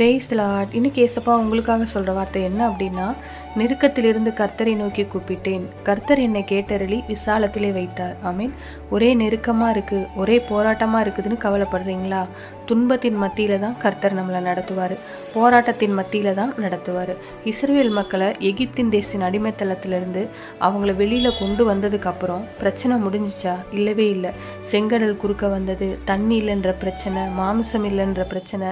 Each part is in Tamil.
பிரேஸ் லாட் இன்னைக்கு ஏசப்பா உங்களுக்காக சொல்கிற வார்த்தை என்ன அப்படின்னா நெருக்கத்திலிருந்து கர்த்தரை நோக்கி கூப்பிட்டேன். கர்த்தர் என்னை கேட்டரளி விசாலத்திலே வைத்தார். ஆமீன். ஒரே நெருக்கமாக இருக்குது ஒரே போராட்டமாக இருக்குதுன்னு கவலைப்படுறீங்களா? துன்பத்தின் மத்தியில் தான் கர்த்தர் நம்மளை நடத்துவார். போராட்டத்தின் மத்தியில் தான் நடத்துவார். இஸ்ரேல் மக்களை எகிப்தின் தேசின் அடிமைத்தளத்திலிருந்து அவங்கள வெளியில் கொண்டு வந்ததுக்கப்புறம் பிரச்சனை முடிஞ்சிச்சா? இல்லவே இல்லை. செங்கடல் குறுக்க வந்தது தண்ணி இல்லைன்ற பிரச்சனை மாமிசம் இல்லைன்ற பிரச்சனை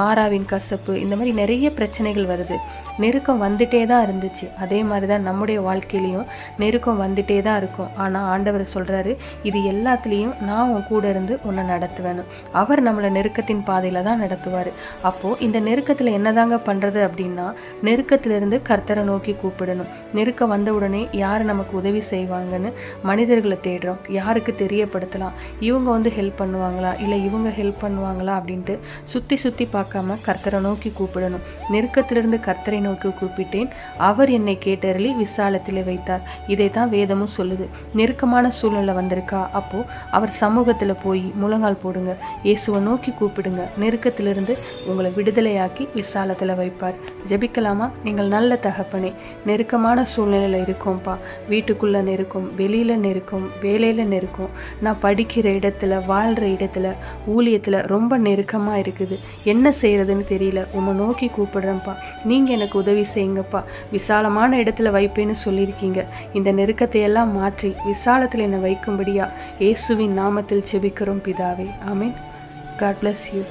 மாறாவின் கசப்பு இந்த மாதிரி நிறைய பிரச்சனைகள் வருது. நெருக்கம் வந்துட்டே தான் இருந்துச்சு. அதே மாதிரி தான் நம்முடைய வாழ்க்கையிலையும் நெருக்கம் வந்துட்டே தான் இருக்கும். ஆனால் ஆண்டவர் சொல்கிறாரு இது எல்லாத்துலேயும் நான் உன் கூட இருந்து உன்னை நடத்துவேன் அவர் நம்மளை நெருக்க நெருக்கத்தின் பாதையில் தான் நடத்துவார். அப்போது இந்த நெருக்கத்தில் என்னதாங்க பண்ணுறது அப்படின்னா நெருக்கத்திலிருந்து கர்த்தரை நோக்கி கூப்பிடணும். நெருக்கம் வந்த உடனே யார் நமக்கு உதவி செய்வாங்கன்னு மனிதர்களை தேடுறோம். யாருக்கு தெரியப்படுத்தலாம்? இவங்க வந்து ஹெல்ப் பண்ணுவாங்களா? இல்லை இவங்க ஹெல்ப் பண்ணுவாங்களா அப்படின்ட்டு சுற்றி சுற்றி பார்க்காம கர்த்தரை நோக்கி கூப்பிடணும். நெருக்கத்திலிருந்து கர்த்தரை நோக்கி கூப்பிட்டேன். அவர் என்னை கேட்டருளி விசாலத்திலே வைத்தார். இதை தான் வேதமும் சொல்லுது. நெருக்கமான சூழ்நிலை வந்திருக்கா? அப்போ அவர் சமூகத்தில் போய் முழங்கால் போடுங்க. இயேசுவை நோக்கி கூப்பிடுங்க. நெருக்கத்திலிருந்து உங்களை விடுதலையாக்கி விசாலத்தில் வைப்பார். ஜெபிக்கலாமா? நீங்கள் நல்ல தகப்பனே நெருக்கமான சூழ்நிலையில் இருக்கோம்ப்பா. வீட்டுக்குள்ளே நெருக்கம் வெளியில் நெருக்கம் வேலையில் நெருக்கம். நான் படிக்கிற இடத்துல வாழ்கிற இடத்துல ஊழியத்தில் ரொம்ப நெருக்கமாக இருக்குது. என்ன செய்கிறதுன்னு தெரியல. உம்மை நோக்கி கூப்பிடுறேன்ப்பா. நீங்கள் எனக்கு உதவி செய்யுங்கப்பா. விசாலமான இடத்துல வைப்பேன்னு சொல்லியிருக்கீங்க. இந்த நெருக்கத்தை எல்லாம் மாற்றி விசாலத்தில் என்னை வைக்கும்படியா இயேசுவின் நாமத்தில் செபிக்கிறோம் பிதாவே. ஆமென். God bless you.